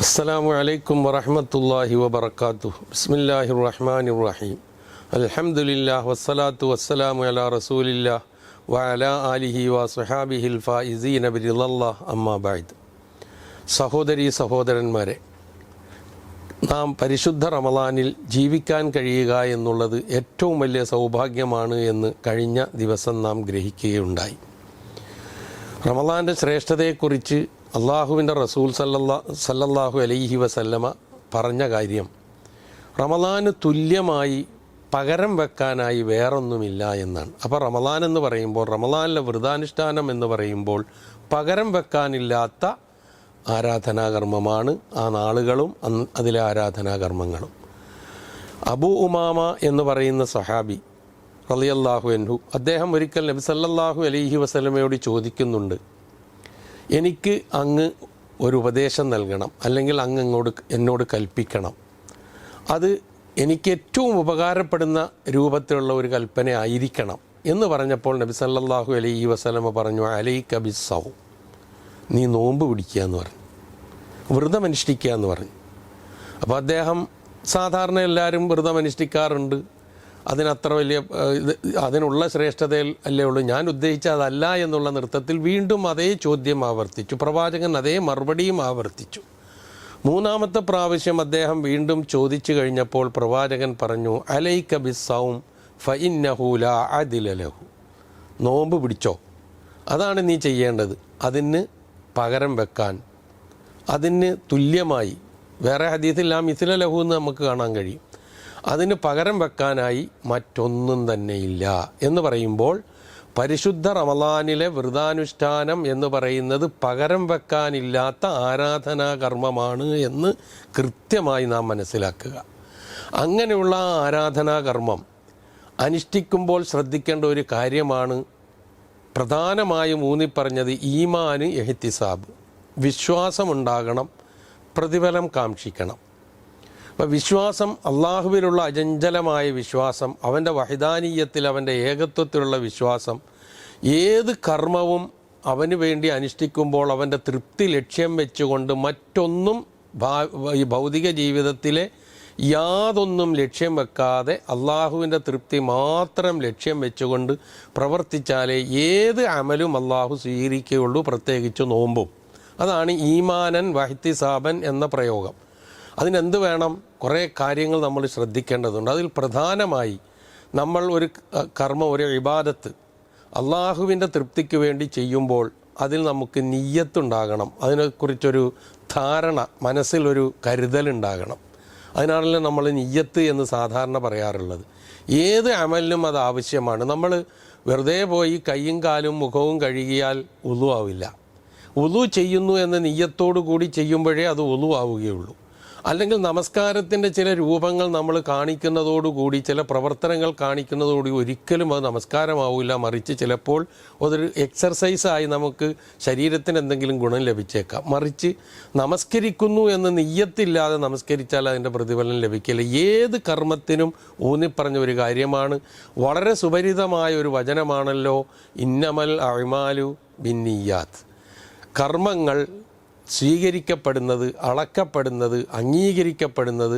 السلام عليكم ورحمة الله وبركاته بسم الله الرحمن الرحيم الحمد لله والصلاة والسلام على رسول الله وعلى آله وصحابه الفائزين برضا الله أما بعد സഹോദരി സഹോദരന്മാരെ നാം പരിശുദ്ധ റമദാനിൽ ജീവിക്കാൻ കഴിയുക എന്നുള്ളത് ഏറ്റവും വലിയ സൗഭാഗ്യമാണ് എന്ന് കഴിഞ്ഞ ദിവസം നാം ഗ്രഹിക്കുകയുണ്ടായി റമദാൻ്റെ ശ്രേഷ്ഠതയെക്കുറിച്ച് അള്ളാഹുവിന്റെ റസൂൽ സല്ലല്ലാ സല്ലല്ലാഹു അലൈഹി വസല്ലമ പറഞ്ഞ കാര്യം റമദാന് തുല്യമായി പകരം വെക്കാനായി വേറൊന്നുമില്ല എന്നാണ്. അപ്പോൾ റമദാൻ എന്ന് പറയുമ്പോൾ റമദാനിലെ വ്രതാനുഷ്ഠാനം എന്ന് പറയുമ്പോൾ പകരം വെക്കാനില്ലാത്ത ആരാധനാകർമ്മമാണ് ആ നാളുകളും അതിലെ ആരാധനാകർമ്മങ്ങളും. അബു ഉമാമ എന്ന് പറയുന്ന സഹാബി റളിയല്ലാഹു അൻഹു അദ്ദേഹം ഒരിക്കൽ നബി സല്ലല്ലാഹു അലൈഹി വസല്ലമയോട് ചോദിക്കുന്നുണ്ട് എനിക്ക് അങ്ങ് ഒരു ഉപദേശം നൽകണം. അല്ലെങ്കിൽ അങ്ങ് അങ്ങോട്ട് എന്നോട് കൽപ്പിക്കണം. അത് എനിക്ക് ഏറ്റവും ഉപകാരപ്പെടുന്ന രൂപത്തിലുള്ള ഒരു കൽപ്പന ആയിരിക്കണം എന്ന് പറഞ്ഞപ്പോൾ നബി സല്ലാഹു അലൈഹി വസലമ പറഞ്ഞു അലൈക ബിസ്സൗ. നീ നോമ്പ് പിടിക്കുക എന്ന് പറഞ്ഞു. വ്രതം അനുഷ്ഠിക്കുക എന്ന് പറഞ്ഞു. അപ്പോൾ അദ്ദേഹം സാധാരണ എല്ലാവരും വ്രതം അനുഷ്ഠിക്കാറുണ്ട് അതിനത്ര വലിയ ഇത് അതിനുള്ള ശ്രേഷ്ഠതയിൽ അല്ലേ ഉള്ളൂ. ഞാൻ ഉദ്ദേശിച്ച അതല്ല എന്നുള്ള നൃത്തത്തിൽ വീണ്ടും അതേ ചോദ്യം ആവർത്തിച്ചു. പ്രവാചകൻ അതേ മറുപടിയും ആവർത്തിച്ചു. മൂന്നാമത്തെ പ്രാവശ്യം അദ്ദേഹം വീണ്ടും ചോദിച്ചു കഴിഞ്ഞപ്പോൾ പ്രവാചകൻ പറഞ്ഞു അലൈക ബിസ്സൗം ഫഇന്നഹൂല അതിലലഹു നോമ്പ് പിടിച്ചോ? അതാണ് നീ ചെയ്യേണ്ടത്. അതിന് പകരം വെക്കാൻ. അതിന് തുല്യമായി. വേറെ ഹദീസിൽ ആ എന്ന് നമുക്ക് കാണാൻ കഴിയും. അതിന് പകരം വെക്കാനായി മറ്റൊന്നും തന്നെയില്ല എന്ന് പറയുമ്പോൾ പരിശുദ്ധ റമലാനിലെ വ്രതാനുഷ്ഠാനം എന്ന് പറയുന്നത് പകരം വെക്കാനില്ലാത്ത ആരാധനാകർമ്മമാണ് എന്ന് കൃത്യമായി നാം മനസ്സിലാക്കുക. അങ്ങനെയുള്ള ആ ആരാധനാകർമ്മം അനുഷ്ഠിക്കുമ്പോൾ ശ്രദ്ധിക്കേണ്ട ഒരു കാര്യമാണ് പ്രധാനമായും ഊന്നിപ്പറഞ്ഞത് ഈമാന് എഹ്തിസാബ്. വിശ്വാസമുണ്ടാകണം പ്രതിഫലം കാക്ഷിക്കണം. അപ്പോൾ വിശ്വാസം അള്ളാഹുവിലുള്ള അജഞ്ചലമായ വിശ്വാസം അവന്റെ വഹിദാനീയത്തിൽ അവന്റെ ഏകത്വത്തിലുള്ള വിശ്വാസം ഏത് കർമ്മവും അവന് വേണ്ടി അനുഷ്ഠിക്കുമ്പോൾ അവന്റെ തൃപ്തി ലക്ഷ്യം വെച്ചുകൊണ്ട് മറ്റൊന്നും ഈ ഭൗതിക ജീവിതത്തിലെ യാതൊന്നും ലക്ഷ്യം വെക്കാതെ അള്ളാഹുവിന്റെ തൃപ്തി മാത്രം ലക്ഷ്യം വെച്ചുകൊണ്ട് പ്രവർത്തിച്ചാലേ ഏത് അമലും അള്ളാഹു സ്വീകരിക്കുകയുള്ളൂ പ്രത്യേകിച്ച് നോമ്പും. അതാണ് ഈമാനൻ വഹിത്തിസാബൻ എന്ന പ്രയോഗം. അതിനെന്ത് വേണം? കുറേ കാര്യങ്ങൾ നമ്മൾ ശ്രദ്ധിക്കേണ്ടതുണ്ട്. അതിൽ പ്രധാനമായി നമ്മൾ ഒരു കർമ്മം ഒരു ഇബാദത്ത് അള്ളാഹുവിന്റെ തൃപ്തിക്ക് വേണ്ടി ചെയ്യുമ്പോൾ അതിൽ നമുക്ക് നീയത്തുണ്ടാകണം അതിനെക്കുറിച്ചൊരു ധാരണ മനസ്സിലൊരു കരുതലുണ്ടാകണം. അതിനാണല്ലോ നമ്മൾ നീയത്ത് എന്ന് സാധാരണ പറയാറുള്ളത്. ഏത് അമലിനും അത് ആവശ്യമാണ്. നമ്മൾ വെറുതെ പോയി കൈയും കാലും മുഖവും കഴുകിയാൽ ഉളുവാവില്ല. ഉളു ചെയ്യുന്നു എന്ന നീയത്തോടു കൂടി ചെയ്യുമ്പോഴേ അത് ഉളു ആവുകയുള്ളൂ അല്ലെങ്കിൽ നമസ്കാരത്തിന്റെ ചില രൂപങ്ങൾ നമ്മൾ കാണിക്കുന്നതോടുകൂടി ചില പ്രവർത്തനങ്ങൾ കാണിക്കുന്നതോടുകൂടി ഒരിക്കലും അത് നമസ്കാരമാവില്ല. മറിച്ച് ചിലപ്പോൾ അതൊരു എക്സർസൈസായി നമുക്ക് ശരീരത്തിന് എന്തെങ്കിലും ഗുണം ലഭിച്ചേക്കാം. മറിച്ച് നമസ്കരിക്കുന്നു എന്ന് നെയ്യത്തില്ലാതെ നമസ്കരിച്ചാൽ അതിന്റെ പ്രതിഫലം ലഭിക്കില്ല. ഏത് കർമ്മത്തിനും ഊന്നിപ്പറഞ്ഞ ഒരു കാര്യമാണ്. വളരെ സുപരിതമായ ഒരു വചനമാണല്ലോ ഇന്നമൽ അഴിമാലു ബിന്നിയാത്ത്. കർമ്മങ്ങൾ സ്വീകരിക്കപ്പെടുന്നത് അളക്കപ്പെടുന്നത് അംഗീകരിക്കപ്പെടുന്നത്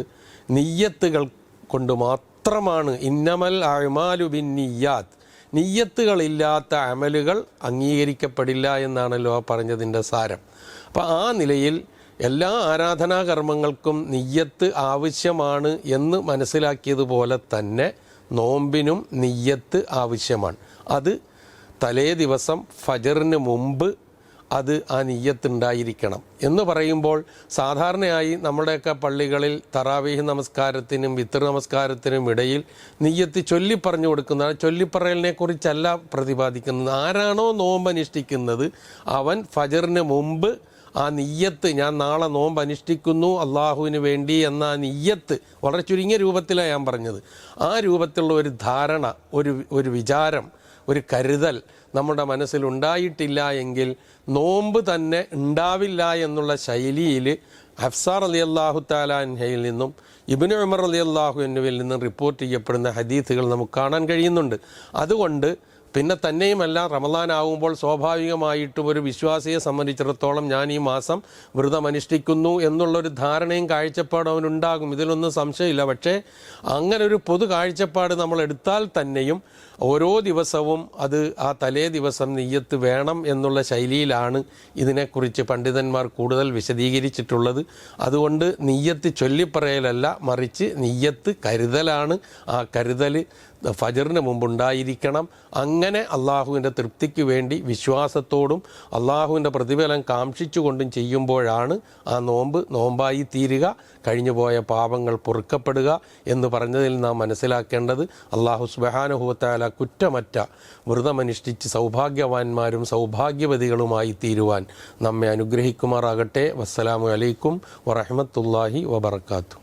നിയ്യത്തുകൾ കൊണ്ട് മാത്രമാണ്. ഇന്നമൽ അഴ്മാലു ബിൻ നിയ്യാത്ത് നിയ്യത്തുകളില്ലാത്ത അമലുകൾ അംഗീകരിക്കപ്പെടില്ല എന്നാണല്ലോ പറഞ്ഞതിന്റെ സാരം. അപ്പോൾ ആ നിലയിൽ എല്ലാ ആരാധനാകർമ്മങ്ങൾക്കും നിയ്യത്ത് ആവശ്യമാണ് എന്ന് മനസ്സിലാക്കിയതുപോലെ തന്നെ നോമ്പിനും നിയ്യത്ത് ആവശ്യമാണ്. അത് തലേ ദിവസം ഫജറിന് മുമ്പ് അത് ആ നീയത്തുണ്ടായിരിക്കണം എന്ന് പറയുമ്പോൾ സാധാരണയായി നമ്മുടെയൊക്കെ പള്ളികളിൽ തറാവീഹ് നമസ്കാരത്തിനും വിത്തർ നമസ്കാരത്തിനും ഇടയിൽ നീയത്ത് ചൊല്ലിപ്പറഞ്ഞു കൊടുക്കുന്ന ചൊല്ലിപ്പറയലിനെ കുറിച്ചല്ല പ്രതിപാദിക്കുന്നത്. ആരാണോ നോമ്പ് അനുഷ്ഠിക്കുന്നത് അവൻ ഫജറിന് മുമ്പ് ആ നീയത്ത് ഞാൻ നാളെ നോമ്പ് അനുഷ്ഠിക്കുന്നു അള്ളാഹുവിന് വേണ്ടി എന്ന ആ നീയത്ത് വളരെ ചുരുങ്ങിയ രൂപത്തിലാണ് ഞാൻ പറഞ്ഞത്. ആ രൂപത്തിലുള്ള ഒരു ധാരണ ഒരു ഒരു വിചാരം ഒരു കരുതൽ നമ്മുടെ മനസ്സിൽ ഉണ്ടായിട്ടില്ല എങ്കിൽ നോമ്പ് തന്നെ ഉണ്ടാവില്ല എന്നുള്ള ശൈലിയിൽ ഹഫ്സാർ അലി അള്ളാഹു താലാൻഹയിൽ നിന്നും ഇബിന് ഉമർ അലി അള്ളാഹു എന്നിവയിൽ നിന്നും റിപ്പോർട്ട് ചെയ്യപ്പെടുന്ന ഹദീത്തുകൾ നമുക്ക് കാണാൻ കഴിയുന്നുണ്ട്. അതുകൊണ്ട് പിന്നെ തന്നെയുമല്ല റമദാൻ ആകുമ്പോൾ സ്വാഭാവികമായിട്ടും ഒരു വിശ്വാസിയെ സംബന്ധിച്ചിടത്തോളം ഞാൻ ഈ മാസം വ്രതം അനുഷ്ഠിക്കുന്നു എന്നുള്ളൊരു ധാരണയും കാഴ്ചപ്പാടും അവനുണ്ടാകും. ഇതിലൊന്നും സംശയമില്ല. പക്ഷേ അങ്ങനെ ഒരു പൊതു കാഴ്ചപ്പാട് നമ്മൾ എടുത്താൽ തന്നെയും ഓരോ ദിവസവും അത് ആ തലേ ദിവസം നെയ്യത്ത് വേണം എന്നുള്ള ശൈലിയിലാണ് ഇതിനെക്കുറിച്ച് പണ്ഡിതന്മാർ കൂടുതൽ വിശദീകരിച്ചിട്ടുള്ളത്. അതുകൊണ്ട് നെയ്യത്ത് ചൊല്ലിപ്പറയലല്ല മറിച്ച് നെയ്യത്ത് കരുതലാണ്. ആ കരുതൽ ഫജറിന് മുമ്പുണ്ടായിരിക്കണം. അങ്ങനെ അള്ളാഹുവിന്റെ തൃപ്തിക്ക് വേണ്ടി വിശ്വാസത്തോടും അള്ളാഹുവിന്റെ പ്രതിഫലം കാക്ഷിച്ചുകൊണ്ടും ചെയ്യുമ്പോഴാണ് ആ നോമ്പ് നോമ്പായി തീരുക കഴിഞ്ഞുപോയ പാപങ്ങൾ പൊറുക്കപ്പെടുക എന്ന് പറഞ്ഞതിൽ നാം മനസ്സിലാക്കേണ്ടത് അള്ളാഹു സുബഹാനുഭവത്താല കുറ്റമറ്റ വ്രതമനുഷ്ഠിച്ച് സൗഭാഗ്യവാന്മാരും സൗഭാഗ്യവതികളുമായി തീരുവാൻ നമ്മെ അനുഗ്രഹിക്കുമാറാകട്ടെ. വസ്സലാമു അലൈക്കും വറഹമത്തല്ലാഹി വബർക്കാത്തു